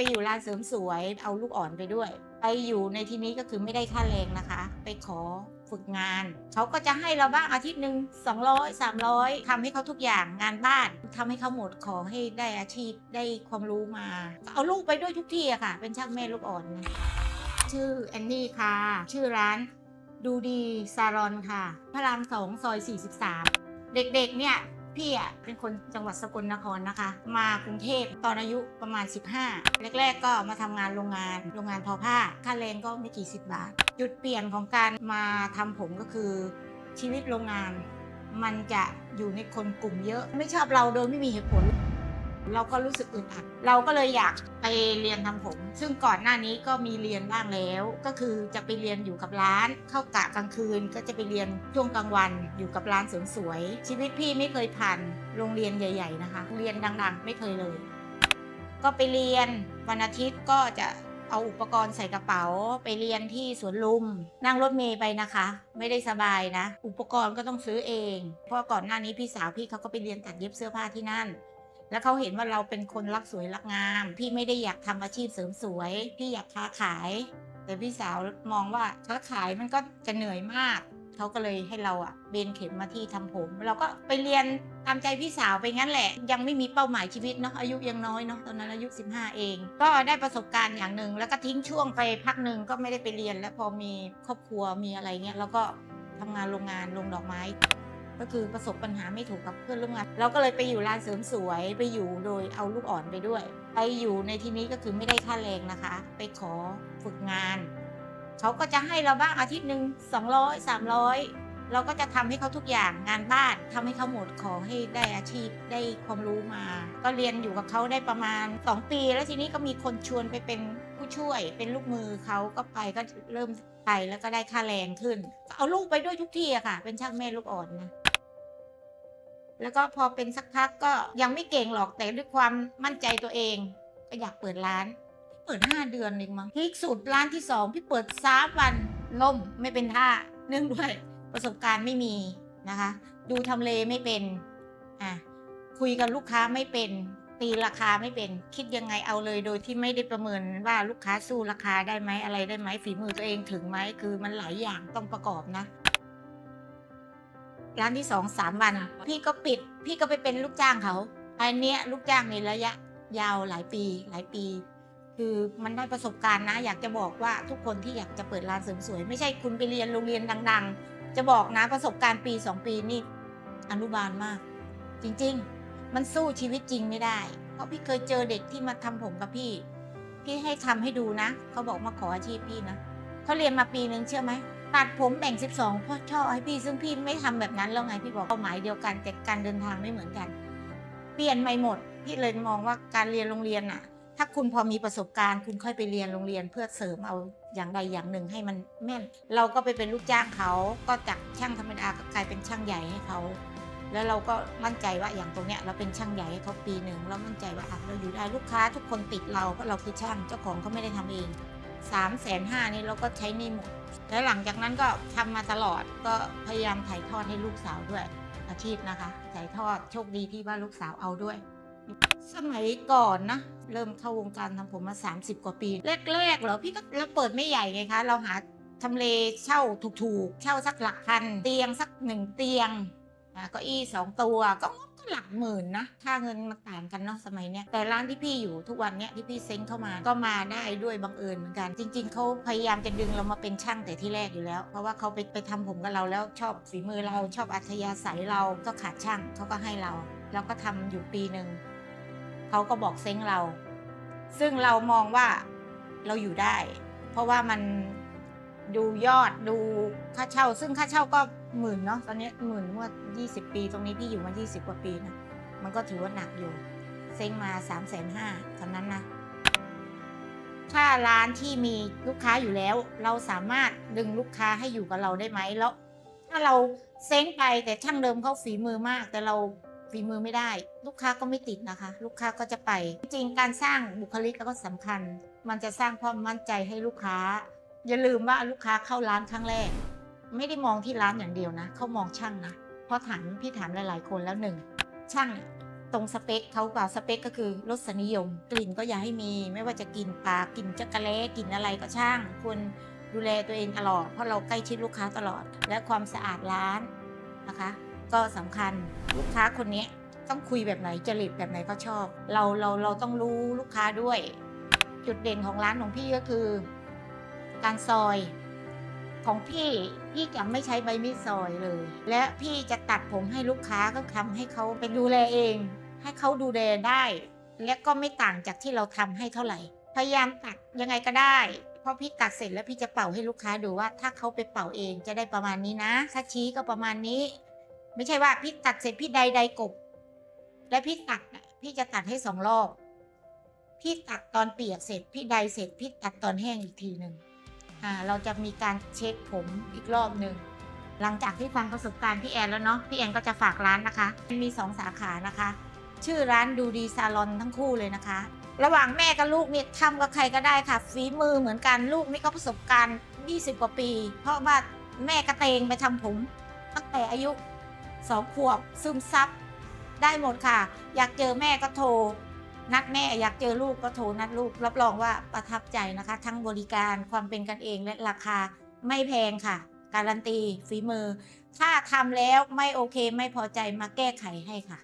ไปอยู่ร้านเสริมสวยเอาลูกอ่อนไปด้วย ไปอยู่ในที่นี้ก็คือไม่ได้ค่าแรงนะคะ ไปขอฝึกงาน เขาก็จะให้เราบ้างอาทิตย์หนึ่ง200 300ทำให้เขาทุกอย่างงานบ้านทำให้เขาหมดขอให้ได้อาชีพได้ความรู้มา เอาลูกไปด้วยทุกที่อะค่ะ เป็นช่างแม่ลูกอ่อน ชื่อแอนนี่ค่ะ ชื่อร้านดูดีซาลอนค่ะ พระรามสองซอย 43 เด็กๆเนี่ย พี่อะเป็นคนจังหวัดสกลนครนะคะ มากรุงเทพตอนอายุประมาณ 15 แรก ๆ ก็มาทำงานโรงงานโรงงานทอผ้า ค่าแรงก็ไม่กี่สิบบาท จุดเปลี่ยนของการมาทำผมก็คือชีวิตโรงงาน มันจะอยู่ในคนกลุ่มเยอะ ไม่ชอบเราโดยไม่มีเหตุผล เราก็รู้สึกอึดอัดเราก็เลยอยากไปเรียนทำผม ซึ่งก่อนหน้านี้ก็มีเรียนบ้างแล้ว ก็คือจะไปเรียนอยู่กับร้าน เข้ากะกลางคืน ก็จะไปเรียนช่วงกลางวันอยู่กับร้านเสริมสวย ชีวิตพี่ไม่เคยผ่านโรงเรียนใหญ่ ๆ นะคะ เรียนดังๆ ไม่เคยเลย ก็ไปเรียนวันอาทิตย์ก็จะเอาอุปกรณ์ใส่กระเป๋าไปเรียนที่สวนลุม นั่งรถเมย์ไปนะคะ ไม่ได้สบายนะ อุปกรณ์ก็ต้องซื้อเอง เพราะก่อนหน้านี้พี่สาวพี่เขาก็ไปเรียนตัดเย็บเสื้อผ้าที่นั่น แล้วเขาเห็นว่าเราเป็นคนรักสวยรักงาม พี่ไม่ได้อยากทำอาชีพเสริมสวย พี่อยากค้าขาย แต่พี่สาวมองว่าค้าขายมันก็จะเหนื่อยมาก เขาก็เลยให้เราอะเบนเข็มมาที่ทำผม เราก็ไปเรียนตามใจพี่สาวไปงั้นแหละ ยังไม่มีเป้าหมายชีวิตเนาะอายุยังน้อยเนาะตอนนั้นอายุ 15 เอง ก็ได้ประสบการณ์อย่างหนึ่งแล้วก็ทิ้งช่วงไปพักหนึ่งก็ไม่ได้ไปเรียน แล้วพอมีครอบครัวมีอะไรเงี้ยเราก็ทำงานโรงงานลงดอกไม้ ก็คือประสบปัญหาไม่ถูกกับเพื่อนร่วมงาน เราก็เลยไปอยู่ร้านเสริมสวยไปอยู่โดยเอาลูกอ่อนไปด้วย ไปอยู่ในที่นี้ก็คือไม่ได้ค่าแรงนะคะ ไปขอฝึกงาน เขาก็จะให้เราบ้างอาทิตย์หนึ่ง200 300 เราก็จะทำให้เขาทุกอย่างงานบ้านทำให้เขาหมดขอให้ได้อาชีพได้ความรู้มา ก็เรียนอยู่กับเขาได้ประมาณ 2 ปี แล้วทีนี้ก็มีคนชวนไปเป็นผู้ช่วยเป็นลูกมือเขาก็ไปก็เริ่มไปแล้วก็ได้ค่าแรงขึ้น เอาลูกไปด้วยทุกที่อะค่ะ เป็นช่างแม่ลูกอ่อนนะ แล้วก็พอเป็นสักพักก็ยังไม่เก่งหรอกแต่ด้วยความมั่นใจตัวเอง ก็อยากเปิดร้าน เปิด 5 เดือนเองมั้งพีคสุดร้านที่สองพี่เปิดสามวันล่มไม่เป็นท่าเนื่องด้วยประสบการณ์ไม่มีนะคะ ดูทำเลไม่เป็นอะคุยกับลูกค้าไม่เป็นตีราคาไม่เป็นคิดยังไงเอาเลยโดยที่ไม่ได้ประเมินว่าลูกค้าสู้ราคาได้ไหมอะไรได้ไหมฝีมือตัวเองถึงไหมคือมันหลายอย่างต้องประกอบนะ ร้านที่สองสามวัน พี่ก็ปิด พี่ก็ไปเป็นลูกจ้างเขาอันเนี้ยลูกจ้างในระยะยาวหลายปีหลายปี คือมันได้ประสบการณ์นะ อยากจะบอกว่าทุกคนที่อยากจะเปิดร้านเสริมสวย ไม่ใช่คุณไปเรียนโรงเรียนดัง ๆ จะบอกนะประสบการณ์ปีสองปีนี่อนุบาลมาก จริงๆ มันสู้ชีวิตจริงไม่ได้ เพราะพี่เคยเจอเด็กที่มาทำผมกับพี่ พี่ให้ทำให้ดูนะ เขาบอกมาขออาชีพพี่นะเขาเรียนมาปีนึงเชื่อไหม ตัดผมแบ่ง 12พ่อชอบให้พี่ซึ่งพี่ไม่ทำแบบนั้นแล้วไงพี่บอกเป้าหมายเดียวกันแต่การเดินทางไม่เหมือนกัน เปลี่ยนไม่หมด พี่เลยมองว่าการเรียนโรงเรียนน่ะ ถ้าคุณพอมีประสบการณ์ คุณค่อยไปเรียนโรงเรียนเพื่อเสริมเอาอย่างใดอย่างหนึ่งให้มันแม่น เราก็ไปเป็นลูกจ้างเขาก็จากช่างธรรมดาก็กลายเป็นช่างใหญ่ให้เขาแล้วเราก็มั่นใจว่าอย่างตรงเนี้ยเราเป็นช่างใหญ่ให้เขาปีหนึ่งเรามั่นใจว่าเราอยู่ได้ลูกค้าทุกคนติดเราเพราะเราคือช่างเจ้าของเขาไม่ได้ทำเอง สามแสนห้านี่เราก็ใช้นี่หมด แล้วหลังจากนั้นก็ทำมาตลอดก็พยายามถ่ายทอดให้ลูกสาวด้วย อาชีพนะคะถ่ายทอดโชคดีที่ว่าลูกสาวเอาด้วย สมัยก่อนนะ เริ่มเข้าวงการทำผมมา 30 กว่าปี แรกๆเหรอพี่ก็เราเปิดไม่ใหญ่ไงคะ เราหาทำเลเช่าถูกๆ เช่าสักหลักพัน เตียงสักหนึ่งเตียงเก็อี้สองตัวก็ก็ หลักหมื่นนะค่าเงินมันต่างกันเนาะสมัยเนี้ยแต่ร้านที่พี่อยู่ทุกวันเนี้ยที่พี่เซ้งเข้ามาก็มาได้ด้วยบังเอิญเหมือนกัน จริง ๆเขาพยายามจะดึงเรามาเป็นช่างแต่ที่แรกอยู่แล้ว เพราะว่าเขาไปไปทำผมกับเราแล้วชอบฝีมือเราชอบอัธยาศัยเราก็ขาดช่างเขาก็ให้เราเราก็ทำอยู่ปีหนึ่งเขาก็บอกเซ้งเรา ซึ่งเรามองว่าเราอยู่ได้ เพราะว่ามันดูยอดดูค่าเช่า ซึ่งค่าเช่าก็ หมื่นเนาะตอนนี้หมื่นเมื่อ20 ปี ตรงนี้พี่อยู่มา 20 กว่าปีนะมันก็ถือว่าหนักอยู่ เซ้งมา3ามแสนห้าตอนนั้นนะ ถ้าร้านที่มีลูกค้าอยู่แล้ว เราสามารถดึงลูกค้าให้อยู่กับเราได้ไหมแล้ว ถ้าเราเซ้งไปแต่ช่างเดิมเขาฝีมือมาก แต่เราฝีมือไม่ได้ ลูกค้าก็ไม่ติดนะคะ ลูกค้าก็จะไป จริงการสร้างบุคลิกก็สำคัญ มันจะสร้างความมั่นใจให้ลูกค้า อย่าลืมว่าลูกค้าเข้าร้านครั้งแรก ไม่ได้มองที่ร้านอย่างเดียวนะเขามองช่างนะเพราะถามพี่ถามหลาย ๆ คนแล้วหนึ่งช่างตรงสเปคเขากว่าสเปคก็คือรสนิยม กลิ่นก็อย่าให้มี ไม่ว่าจะกลิ่นปลากลิ่นจักระเลกลิ่นอะไรก็ช่างควรดูแลตัวเองตลอด เพราะเราใกล้ชิดลูกค้าตลอด และความสะอาดร้านนะคะ ก็สำคัญลูกค้าคนนี้ต้องคุยแบบไหนจริตแบบไหนก็ชอบ เราเราเราต้องรู้ลูกค้าด้วย จุดเด่นของร้านของพี่ก็คือ การซอย ของพี่พี่จะไม่ใช้ใบมีดซอยเลย และพี่จะตัดผมให้ลูกค้าก็ทำให้เขาเป็นดูแลเอง ให้เขาดูแลได้ และก็ไม่ต่างจากที่เราทำให้เท่าไหร่ พยายามตัดยังไงก็ได้พราะพี่ตัดเสร็จแล้วพี่จะเป่าให้ลูกค้าดูว่า ถ้าเขาไปเป่าเองจะได้ประมาณนี้นะถ้าชี้ก็ประมาณนี้ ไม่ใช่ว่าพี่ตัดเสร็จพี่ใดใดกบ และพี่ตัดพี่จะตัดให้สองรอบพี่ตัดตอนเปียกเสร็จพี่ใดเสร็จพี่ตัดตอนแห้งอีกทีหนึ่ง เราจะมีการเช็คผมอีกรอบหนึ่งหลังจากที่ฟังประสบการณ์พี่แอนแล้วเนาะพี่แอนก็จะฝากร้านนะคะ มีสองสาขานะคะ ชื่อร้านดูดีซาลอนทั้งคู่เลยนะคะ ระหว่างแม่กับลูกเนี่ยทำกับใครก็ได้ค่ะฝีมือเหมือนกันลูกนี่ก็ประสบการณ์ 20 กว่าปี เพราะว่าแม่กระเตงไปทำผม ตั้งแต่อายุสองขวบซึมซับได้หมดค่ะ อยากเจอแม่ก็โทร นัดแม่อยากเจอลูกก็โทรนัดลูก รับรองว่าประทับใจนะคะ ทั้งบริการความเป็นกันเองและราคาไม่แพงค่ะ การันตีฝีมือ ถ้าทำแล้วไม่โอเคไม่พอใจมาแก้ไขให้ค่ะ